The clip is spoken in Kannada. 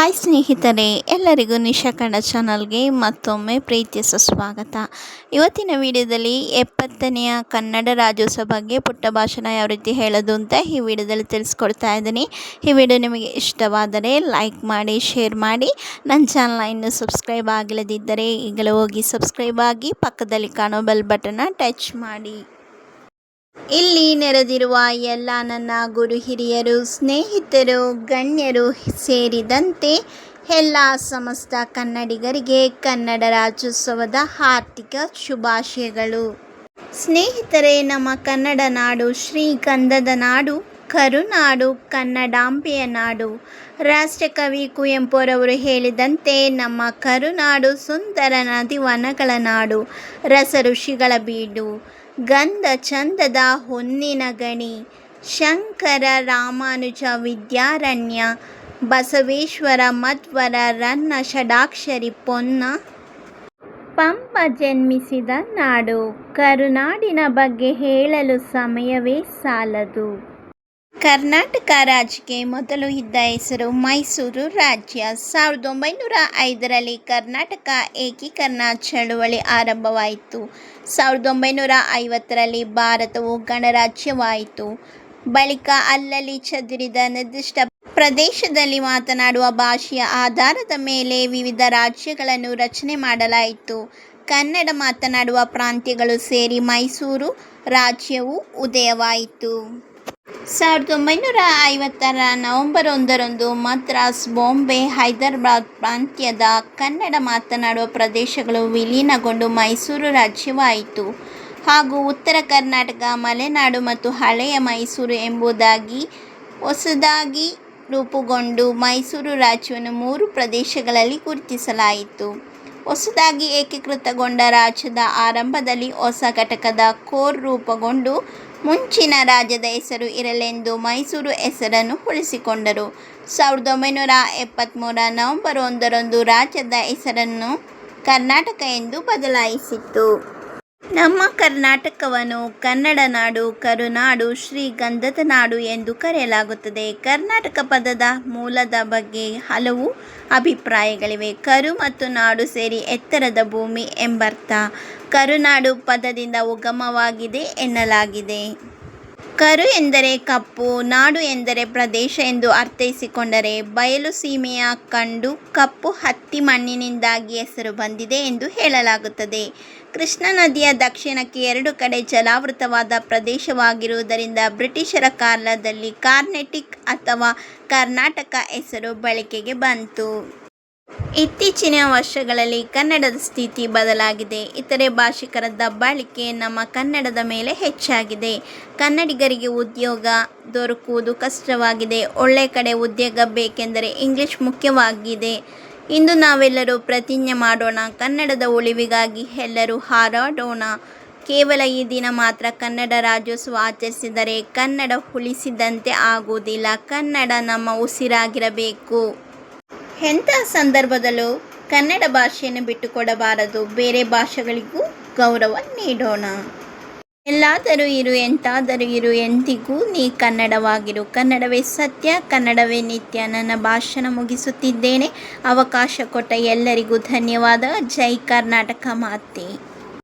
ಹಾಯ್ ಸ್ನೇಹಿತರೆ, ಎಲ್ಲರಿಗೂ ನಿಶಾ ಕನ್ನಡ ಚಾನಲ್ಗೆ ಮತ್ತೊಮ್ಮೆ ಪ್ರೀತಿಯ ಸುಸ್ವಾಗತ ಇವತ್ತಿನ ವಿಡಿಯೋದಲ್ಲಿ ಎಪ್ಪತ್ತನೆಯ ಕನ್ನಡ ರಾಜ್ಯೋತ್ಸವ ಬಗ್ಗೆ ಪುಟ್ಟ ಭಾಷಣ ಯಾವ ರೀತಿ ಹೇಳೋದು ಅಂತ ಈ ವಿಡಿಯೋದಲ್ಲಿ ತಿಳಿಸ್ಕೊಡ್ತಾ ಇದ್ದೀನಿ. ಈ ವಿಡಿಯೋ ನಿಮಗೆ ಇಷ್ಟವಾದರೆ ಲೈಕ್ ಮಾಡಿ, ಶೇರ್ ಮಾಡಿ. ನನ್ನ ಚಾನಲ್ನ ಇನ್ನೂ ಸಬ್ಸ್ಕ್ರೈಬ್ ಆಗಿಲ್ಲದಿದ್ದರೆ ಈಗಲೇ ಹೋಗಿ ಸಬ್ಸ್ಕ್ರೈಬ್ ಆಗಿ ಪಕ್ಕದಲ್ಲಿ ಕಾಣೋ ಬೆಲ್ ಬಟನ್ನ ಟಚ್ ಮಾಡಿ. ಇಲ್ಲಿ ನೆರೆದಿರುವ ಎಲ್ಲ ನನ್ನ ಗುರು ಹಿರಿಯರು, ಸ್ನೇಹಿತರು, ಗಣ್ಯರು ಸೇರಿದಂತೆ ಎಲ್ಲ ಸಮಸ್ತ ಕನ್ನಡಿಗರಿಗೆ ಕನ್ನಡ ರಾಜ್ಯೋತ್ಸವದ ಹಾರ್ದಿಕ ಶುಭಾಶಯಗಳು. ಸ್ನೇಹಿತರೆ, ನಮ್ಮ ಕನ್ನಡ ನಾಡು ಶ್ರೀಗಂಧದ ನಾಡು. ಕರುನಾಡು, ಕನ್ನಡಾಂಬೆಯ ನಾಡು. ರಾಷ್ಟ್ರಕವಿ ಕುವೆಂಪುರವರು ಹೇಳಿದಂತೆ, ನಮ್ಮ ಕರುನಾಡು ಸುಂದರ ನದಿವನಗಳ ನಾಡು. ರಸ ಋಷಿಗಳ ಬೀಡು, ಗಂಧ ಚಂದದ ಹೊನ್ನಿನ ಗಣಿ. ಶಂಕರ ರಾಮಾನುಜ ವಿದ್ಯಾರಣ್ಯ, ಬಸವೇಶ್ವರ ಮಧ್ವರ ರನ್ನ ಷಡಾಕ್ಷರಿ ಪೊನ್ನ. ಪಂಪ ಜನ್ಮಿಸಿದ ನಾಡು, ಕರುನಾಡಿನ ಬಗ್ಗೆ ಹೇಳಲು ಸಮಯವೇ ಸಾಲದು. ಕರ್ನಾಟಕ ರಾಜ್ಯಕ್ಕೆ ಮೊದಲು ಇದ್ದ ಹೆಸರು ಮೈಸೂರು ರಾಜ್ಯ. ಸಾವಿರದ ಒಂಬೈನೂರ ಐದರಲ್ಲಿ ಕರ್ನಾಟಕ ಏಕೀಕರಣ ಚಳುವಳಿ ಆರಂಭವಾಯಿತು. ಸಾವಿರದ ಒಂಬೈನೂರ ಐವತ್ತರಲ್ಲಿ ಭಾರತವು ಗಣರಾಜ್ಯವಾಯಿತು. ಬಳಿಕ ಅಲ್ಲಲ್ಲಿ ಚದುರಿದ ನಿರ್ದಿಷ್ಟ ಪ್ರದೇಶದಲ್ಲಿ ಮಾತನಾಡುವ ಭಾಷೆಯ ಆಧಾರದ ಮೇಲೆ ವಿವಿಧ ರಾಜ್ಯಗಳನ್ನು ರಚನೆ ಮಾಡಲಾಯಿತು. ಕನ್ನಡ ಮಾತನಾಡುವ ಪ್ರಾಂತ್ಯಗಳು ಸೇರಿ ಮೈಸೂರು ರಾಜ್ಯವು ಉದಯವಾಯಿತು. ಸಾವಿರದ ಒಂಬೈನೂರ ಐವತ್ತರ ನವೆಂಬರ್ ಒಂದರಂದು ಮದ್ರಾಸ್, ಬಾಂಬೆ, ಹೈದರಾಬಾದ್ ಪ್ರಾಂತ್ಯದ ಕನ್ನಡ ಮಾತನಾಡುವ ಪ್ರದೇಶಗಳು ವಿಲೀನಗೊಂಡು ಮೈಸೂರು ರಾಜ್ಯವಾಯಿತು. ಹಾಗೂ ಉತ್ತರ ಕರ್ನಾಟಕ, ಮಲೆನಾಡು ಮತ್ತು ಹಳೆಯ ಮೈಸೂರು ಎಂಬುದಾಗಿ ಹೊಸದಾಗಿ ರೂಪುಗೊಂಡು ಮೈಸೂರು ರಾಜ್ಯವನ್ನು ಮೂರು ಪ್ರದೇಶಗಳಲ್ಲಿ ಗುರುತಿಸಲಾಯಿತು. ಹೊಸದಾಗಿ ಏಕೀಕೃತಗೊಂಡ ರಾಜ್ಯದ ಆರಂಭದಲ್ಲಿ ಹೊಸ ಘಟಕದ ಕೋರ್ ರೂಪುಗೊಂಡು ಮುಂಚಿನ ರಾಜ್ಯದ ಹೆಸರು ಇರಲೆಂದು ಮೈಸೂರು ಹೆಸರನ್ನು ಉಳಿಸಿಕೊಂಡರು. ಸಾವಿರದ ಒಂಬೈನೂರ ಎಪ್ಪತ್ತ್ಮೂರ ನವೆಂಬರ್ ಒಂದರಂದು ರಾಜ್ಯದ ಹೆಸರನ್ನು ಕರ್ನಾಟಕ ಎಂದು ಬದಲಾಯಿಸಿತ್ತು. ನಮ್ಮ ಕರ್ನಾಟಕವನ್ನು ಕನ್ನಡ ನಾಡು, ಕರುನಾಡು ಶ್ರೀಗಂಧದ ನಾಡು ಎಂದು ಕರೆಯಲಾಗುತ್ತದೆ. ಕರ್ನಾಟಕ ಪದದ ಮೂಲದ ಬಗ್ಗೆ ಹಲವು ಅಭಿಪ್ರಾಯಗಳಿವೆ. ಕರು ಮತ್ತು ನಾಡು ಸೇರಿ ಎತ್ತರದ ಭೂಮಿ ಎಂಬರ್ಥ. ಕರುನಾಡು ಪದದಿಂದ ಉಗಮವಾಗಿದೆ ಎನ್ನಲಾಗಿದೆ. ಕರು ಎಂದರೆ ಕಪ್ಪು, ನಾಡು ಎಂದರೆ ಪ್ರದೇಶ ಎಂದು ಅರ್ಥೈಸಿಕೊಂಡರೆ ಬಯಲು ಸೀಮೆಯ ಕಂಡು ಕಪ್ಪು ಹತ್ತಿ ಮಣ್ಣಿನಿಂದಾಗಿ ಹೆಸರು ಬಂದಿದೆ ಎಂದು ಹೇಳಲಾಗುತ್ತದೆ. ಕೃಷ್ಣಾ ನದಿಯ ದಕ್ಷಿಣಕ್ಕೆ ಎರಡು ಕಡೆ ಜಲಾವೃತವಾದ ಪ್ರದೇಶವಾಗಿರುವುದರಿಂದ ಬ್ರಿಟಿಷರ ಕಾಲದಲ್ಲಿ ಕಾರ್ನೆಟಿಕ್ ಅಥವಾ ಕರ್ನಾಟಕ ಹೆಸರು ಬಳಕೆಗೆ ಬಂತು. ಇತ್ತೀಚಿನ ವರ್ಷಗಳಲ್ಲಿ ಕನ್ನಡದ ಸ್ಥಿತಿ ಬದಲಾಗಿದೆ. ಇತರೆ ಭಾಷಿಕರ ದಬ್ಬಾಳಿಕೆ ನಮ್ಮ ಕನ್ನಡದ ಮೇಲೆ ಹೆಚ್ಚಾಗಿದೆ. ಕನ್ನಡಿಗರಿಗೆ ಉದ್ಯೋಗ ದೊರಕುವುದು ಕಷ್ಟವಾಗಿದೆ. ಒಳ್ಳೆ ಕಡೆ ಉದ್ಯೋಗ ಬೇಕೆಂದರೆ ಇಂಗ್ಲಿಷ್ ಮುಖ್ಯವಾಗಿದೆ. ಇಂದು ನಾವೆಲ್ಲರೂ ಪ್ರತಿಜ್ಞೆ ಮಾಡೋಣ, ಕನ್ನಡದ ಉಳಿವಿಗಾಗಿ ಎಲ್ಲರೂ ಹಾರಾಡೋಣ. ಕೇವಲ ಈ ದಿನ ಮಾತ್ರ ಕನ್ನಡ ರಾಜ್ಯೋತ್ಸವ ಆಚರಿಸಿದರೆ ಕನ್ನಡ ಉಳಿಸಿದಂತೆ ಆಗುವುದಿಲ್ಲ. ಕನ್ನಡ ನಮ್ಮ ಉಸಿರಾಗಿರಬೇಕು. ಎಂಥ ಸಂದರ್ಭದಲ್ಲೂ ಕನ್ನಡ ಭಾಷೆಯನ್ನು ಬಿಟ್ಟುಕೊಡಬಾರದು. ಬೇರೆ ಭಾಷೆಗಳಿಗೂ ಗೌರವ ನೀಡೋಣ. ಎಲ್ಲಾದರೂ ಇರು, ಎಂತಾದರೂ ಇರು, ಎಂದಿಗೂ ನೀ ಕನ್ನಡವಾಗಿರು. ಕನ್ನಡವೇ ಸತ್ಯ, ಕನ್ನಡವೇ ನಿತ್ಯ. ನನ್ನ ಭಾಷಣ ಮುಗಿಸುತ್ತಿದ್ದೇನೆ. ಅವಕಾಶ ಕೊಟ್ಟ ಎಲ್ಲರಿಗೂ ಧನ್ಯವಾದ. ಜೈ ಕರ್ನಾಟಕ ಮಾತೆ.